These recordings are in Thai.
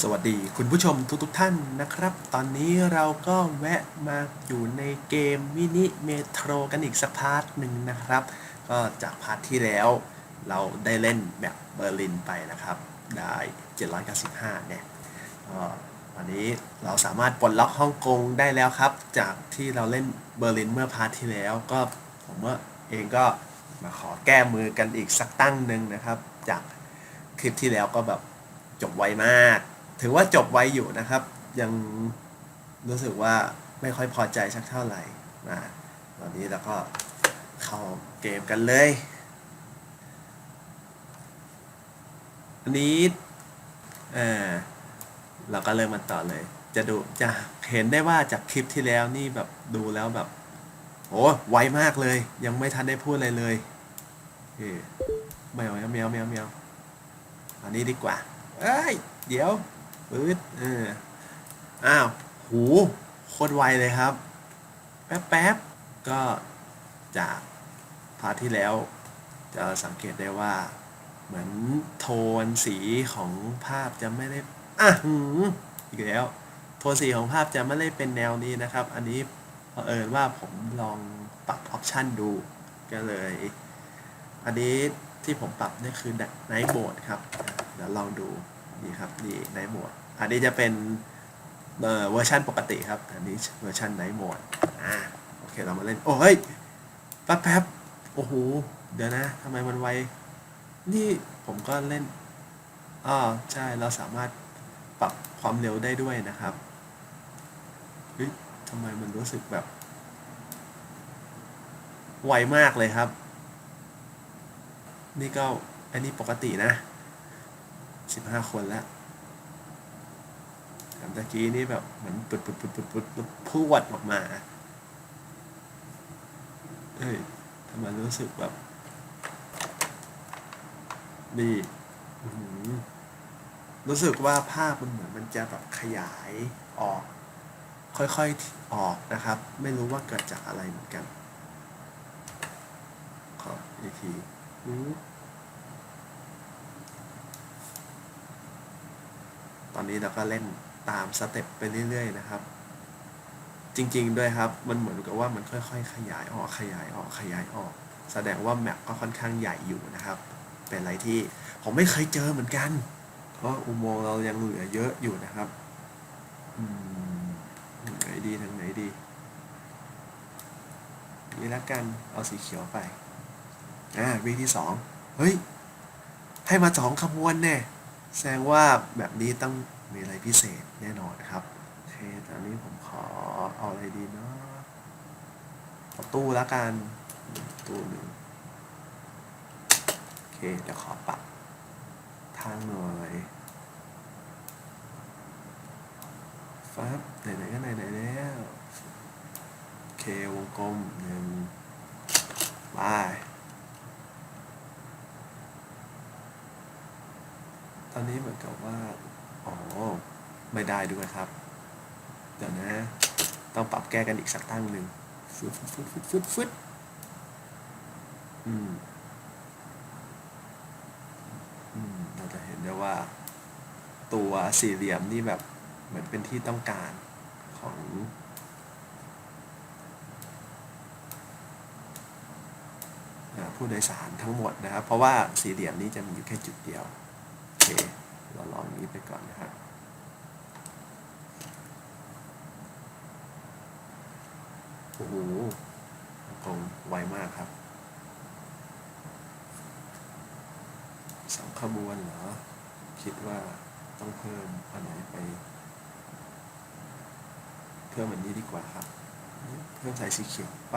สวัสดีคุณผู้ชมทุกๆทท่านนะครับ ตอนนี้เราก็แวะมาอยู่ในเกมมินิเมโทรกันอีกสักพาร์ทหนึ่งนะครับ ก็จากพาร์ทที่แล้วเราได้เล่นแบบเบอร์ลินไปนะครับ ได้ 795 เนี่ยวันนี้เราสามารถปลดล็อกฮ่องกงได้แล้วครับ จากที่เราเล่นเบอร์ลินเมื่อพาร์ทที่แล้วก็ผมเองก็มาขอแก้มือกันอีกสักตั้งหนึ่งนะครับ จากคลิปที่แล้วก็แบบจบไวมาก ถือว่าจบไวอยู่นะครับ ยังรู้สึกว่าไม่ค่อยพอใจสักเท่าไหร่นะตอนนี้เราก็เข้าเกมกันเลย อันนี้เออเราก็เริ่มมันต่อเลย จะดูจะเห็นได้ว่าจากคลิปที่แล้วนี่แบบดูแล้วแบบโอ้ไวมากเลย ยังไม่ทันได้พูดอะไรเลยเออแมวแมวแมวแมวแมวอันนี้ดีกว่า เอ้ย เดี๋ยว ปื๊ดเอออ้าวหูโคตรไวเลยครับ แป๊บแป๊บก็จากพาร์ทที่แล้ว จะสังเกตได้ว่า เหมือนโทนสีของภาพจะไม่ได้อะหืมอีกแล้ว โทนสีของภาพจะไม่ได้เป็นแนวนี้นะครับ อันนี้เผอิญว่าผมลองปรับออปชันดูก็เลย อันนี้ที่ผมปรับนี่คือไนท์โหมดครับ เดี๋ยวลองดู นี่ครับ นี่ไนท์โหมด อันนี้จะเป็นเวอร์ชันปกติครับ อันนี้เวอร์ชันไนท์โหมดอ่าโอเคเรามาเล่น โอ้ยแป๊บแป๊บโอ้โห เดี๋ยวนะทำไมมันไว นี่ผมก็เล่นอ่าใช่ เราสามารถปรับความเร็วได้ด้วยนะครับ เฮ้ยทำไมมันรู้สึกแบบ ไวมากเลยครับ นี่ก็อันนี้ปกตินะสิบห้าคนแล้ว แต่ตะกี้นี่แบบเหมือนปุดปุดปุดปุดปุดปุดพูดออกมา เอ้ยทำไมรู้สึกแบบดีอื้อหือรู้สึกว่าภาพมันเหมือนมันจะแบบขยายออก ค่อยๆออกนะครับ ไม่รู้ว่าเกิดจากอะไรเหมือนกัน ขออีกทีตอนนี้เราก็เล่น ตามสเต็ปไปเรื่อยๆนะครับ จริงๆด้วยครับ มันเหมือนกับว่ามันค่อยๆ ขยายออกขยายออกขยายออก แสดงว่าแมปก็ค่อนข้างใหญ่อยู่นะครับ เป็นอะไรที่ผมไม่เคยเจอเหมือนกัน เพราะอุโมงค์เรายังเหลือเยอะอยู่นะครับอืมทางไหนดีทางไหนดี นี่ละกันเอาสีเขียวไปอ่าวีที่สองเฮ้ยให้มาสองขบวนแน่แสดงว่าแบบนี้ต้อง มีอะไรพิเศษแน่นอนนะครับโอเคตอนนี้ผมขอเอาอะไรดีเนาะเอาตู้ละกันตู้หนึ่งโอเคเดี๋ยวขอปรับทางหน่อยฟับไหนๆก็ไหนๆแล้วโอเควงกลมหนึ่งไปตอนนี้เหมือนกับว่า อ๋อ ไม่ได้ด้วยครับ เดี๋ยวนะ ต้องปรับแก้กันอีกสักตั้งหนึ่งฟึดฟึดฟึดฟึดฟึดอืม อืม เราจะเห็นได้ว่า ตัวสี่เหลี่ยมนี่แบบเหมือนเป็นที่ต้องการของผู้โดยสารทั้งหมดนะครับ เพราะว่าสี่เหลี่ยมนี้จะมีอยู่แค่จุดเดียว โอเค เราลองนี้ไปก่อนนะครับ โอ้โหคงไวมากครับ สองขบวนเหรอ คิดว่าต้องเพิ่มอันไหนไป เพิ่มอันนี้ดีกว่าครับ เพิ่มสายสีเขียวไป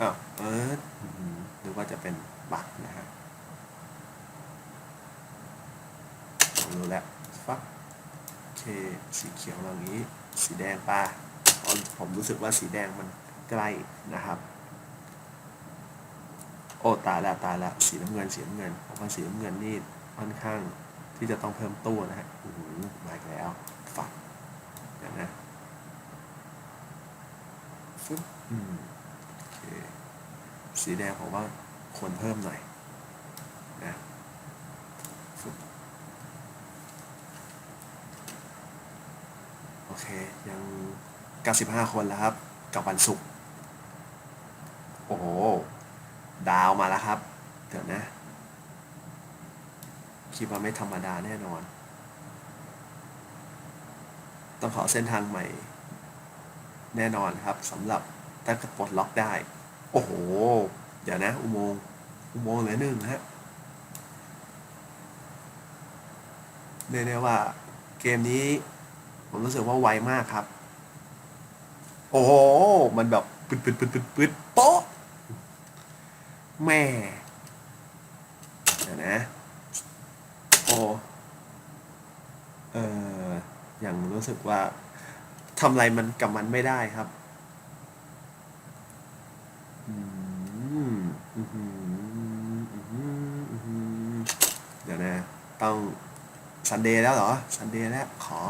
อ้าวเอออื้อหือหรือว่าจะเป็นบักนะฮะรู้แล้วฟักเคสีเขียวเราอย่านี้ สีแดงป่ะเพราผมรู้สึกว่าสีแดงมันใกล้นะครับ โอ้ตายล้วตายล้วสีน้ำเงินสีน้ำเงินเพราะว่าสีน้ำเงินนี่ค่อนข้างที่จะต้องเพิ่มตู้นะฮะอือหือมาอีกแล้วฝักเดี๋ยวนะฟึ๊บอืม สีแดงผมว่าคนเพิ่มหน่อยนะโอเค ยัง 95 คนแล้วครับ กับวันศุกร์โอ้โห ดาวมาแล้วครับ เดี๋ยวนะ คิดว่าไม่ธรรมดาแน่นอน ต้องขอเส้นทางใหม่ แน่นอนครับสำหรับถ้าเกิดปลดล็อกได้ โอ้โห เดี๋ยวนะ อุโมงค์อุโมงค์เหลือหนึ่งฮะเรียกได้ว่าเกมนี้ ผมรู้สึกว่าไวมากครับ โอ้โห มันแบบปึ๊ดปึ๊ดปึ๊ดปึ๊ดปึ๊ดโป๊ะแม่เดี๋ยวนะ โอ้เอออย่างรู้สึกว่าทำอะไรมันกับมันไม่ได้ครับ อืมอืมอืมอืมอืมเดี๋ยวนะ ต้องซันเดย์แล้วเหรอซันเดย์แล้วขอ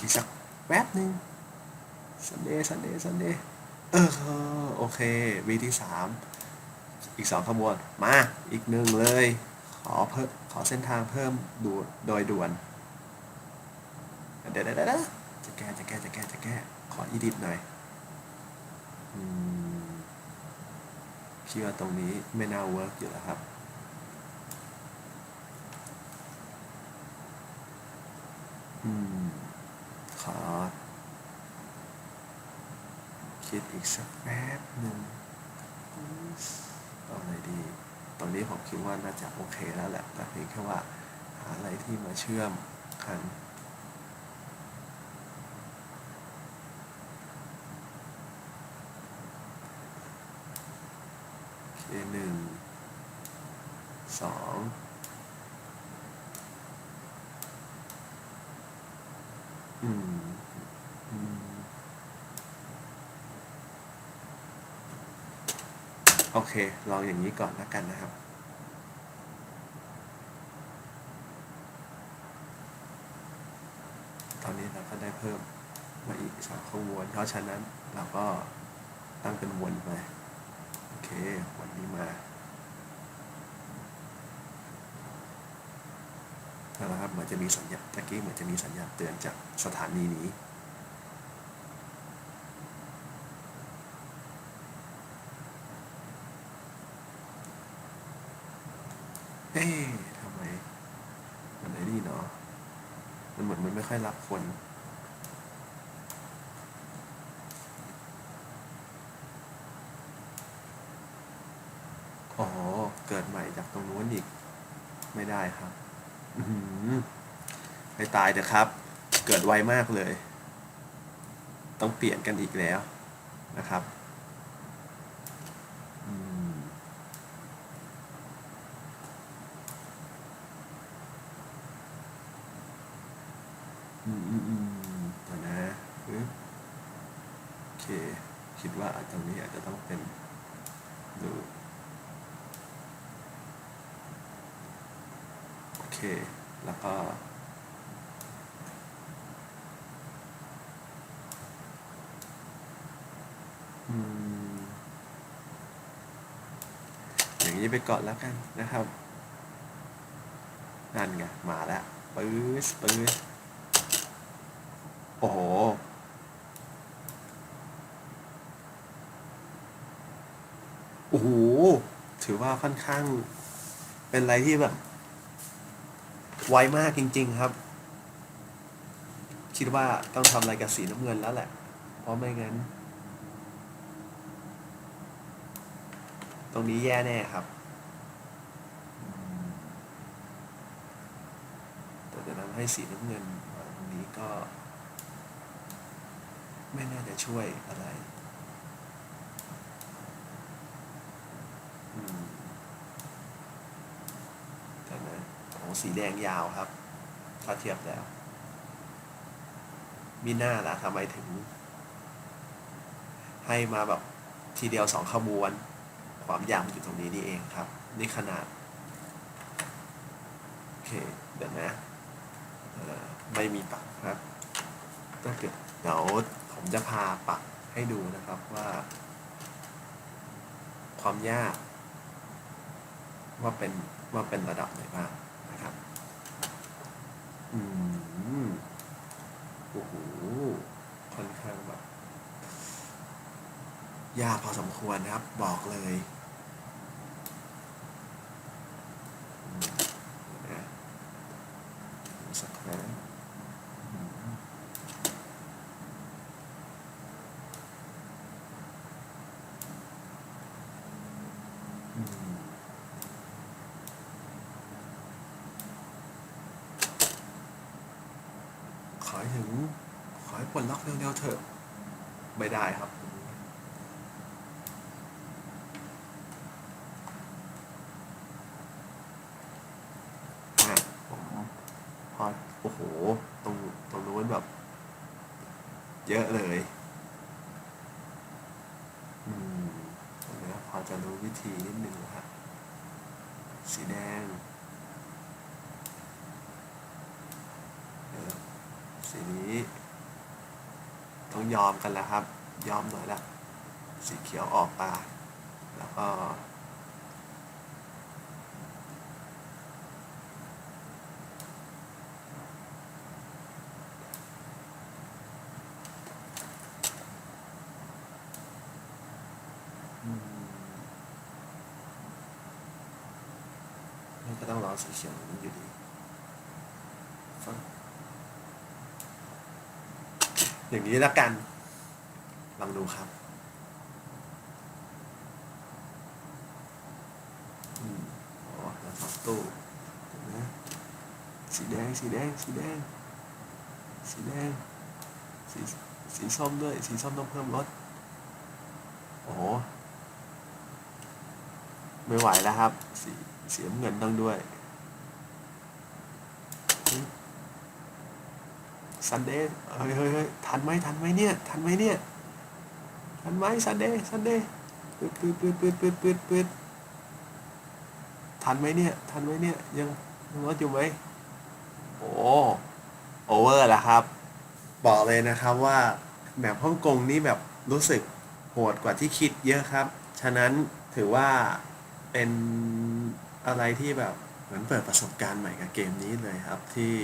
อีกสักแป๊บหนึ่งซันเดย์ซันเดย์ซันเดย์เออโอเควีที่สามอีกสองขบวนมาอีกหนึ่งเลย ขอเพิ่มขอเส้นทางเพิ่มดูโดยด่วนเดี๋ยวเดี๋ยวเดี๋ยวจะแก้จะแก้จะแก้จะแก้ขออีดิทหน่อยอืมคิดว่าตรงนี้ไม่น่าเวิร์กอยู่แล้วครับ อืม ขอ คิด อีกสักแป๊บหนึ่งเอาอะไรดี ตอนนี้ผมคิดว่าน่าจะโอเคแล้วแหละ แต่เพียงแค่ว่าหาอะไรที่มาเชื่อมกันเคหนึ่งสอง อืม อืม โอ เค ลองอย่างนี้ก่อนแล้วกันนะครับ ตอนนี้เราก็ได้เพิ่มมาอีกสองขบวน เพราะฉะนั้นเราก็ตั้งเป็นวนไป โอเค วันนี้มาแล้วนะครับเหมือนจะมีสัญญาณตะกี้เหมือนจะมีสัญญาณเตือนจากสถานีนี้ เอ๊ะทำไมมันไอ้นี่เนาะมันเหมือนมันไม่ค่อยรับคนอ๋อ เกิดใหม่จากตรงนู้นอีก ไม่ได้ครับอือหือไปตายเถอะครับ เกิดไวมากเลย ต้องเปลี่ยนกันอีกแล้วนะครับ อืม อืมอืมอืมเดี๋ยวนะปึ๊บโอเค คิดว่า ตรงนี้อาจจะต้องเป็นดูโอเค แล้วก็อย่างนี้ไปก่อนแล้วกันนะครับ นั่นไง มาแล้วปื๊ดปื๊ดโอ้โห โอ้โหถือว่าค่อนข้าง เป็นอะไรที่แบบ ไวมากจริง ๆ ครับ คิดว่าต้องทำอะไรกับสีน้ำเงินแล้วแหละ เพราะไม่งั้น ตรงนี้แย่แน่ครับแต่จะทำให้สีน้ำเงินตรงนี้ก็ ไม่น่าจะช่วยอะไร อืมแต่นะโอ้ สีแดงยาวครับ ถ้าเทียบแล้ว มีหน้าล่ะทำไมถึง ให้มาแบบทีเดียวสองขบวน ความยาวมันอยู่ตรงนี้นี่เองครับ นี่ขนาด โอเค เดี๋ยวนะไม่มีปักครับถ้าเกิดเดี๋ยวผมจะพาปักให้ดูนะครับว่า ความยาก ว่าเป็นว่าเป็นระดับไหนบ้าง นะครับ อืมโอ้โหค่อนข้างแบบยากพอสมควรครับ บอกเลยอืมนะสักครั้งอืมอืม ขอ ให้ถึง ขอให้ปลดล็อกเร็วๆเถอะ ไม่ได้ครับผมพอ โอ้โหตรงตรงนู้นแบบ เยอะเลย อืมตรงนี้พอจะรู้วิธีนิดนึงนะครับ สีแดงเออ สีนี้ต้องยอมกันแล้วครับ ยอมหน่อยละสีเขียวออกตาแล้วก็อืมนี่ก็ต้องรอสีเขียวนี้อยู่ดีฟัง อย่างนี้แล้วกันลองดูครับ อืมอ๋อแล้วสองตู้เห็นไหมสีแดง สีแดง สีแดง สีแดง สีสีส้มด้วย สีส้มต้องเพิ่มรสโอ้ไม่ไหวแล้วครับ สีสีน้ำเงินต้องด้วย ซันเดย์เฮ้ยเฮ้ยเฮ้ยทันไหมทันไหมเนี่ย ทันไหมเนี่ย ทันไหมซันเดย์ซันเดย์ปืดปืดปืดปืดปืดปืดปืดทันไหมเนี่ย ทันไหมเนี่ย ยังยังรถอยู่ไหมโอ้โอเวอร์แล้วครับ บอกเลยนะครับว่าแบบฮ่องกงนี่แบบรู้สึกโหดกว่าที่คิดเยอะครับ ฉะนั้นถือว่าเป็นอะไรที่แบบเหมือนเปิดประสบการณ์ใหม่กับเกมนี้เลยครับที่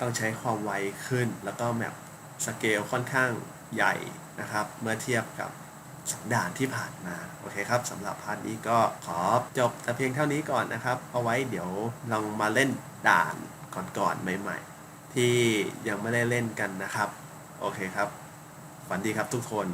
ต้องใช้ความไวขึ้น แล้วก็แมปสเกลค่อนข้างใหญ่นะครับ เมื่อเทียบกับสองด่านที่ผ่านมา โอเคครับสำหรับพาร์ทนี้ก็ขอจบแต่เพียงเท่านี้ก่อนนะครับ เอาไว้เดี๋ยวลองมาเล่นด่านก่อนๆใหม่ๆ ที่ยังไม่ได้เล่นกันนะครับ โอเคครับฝันดีครับทุกคน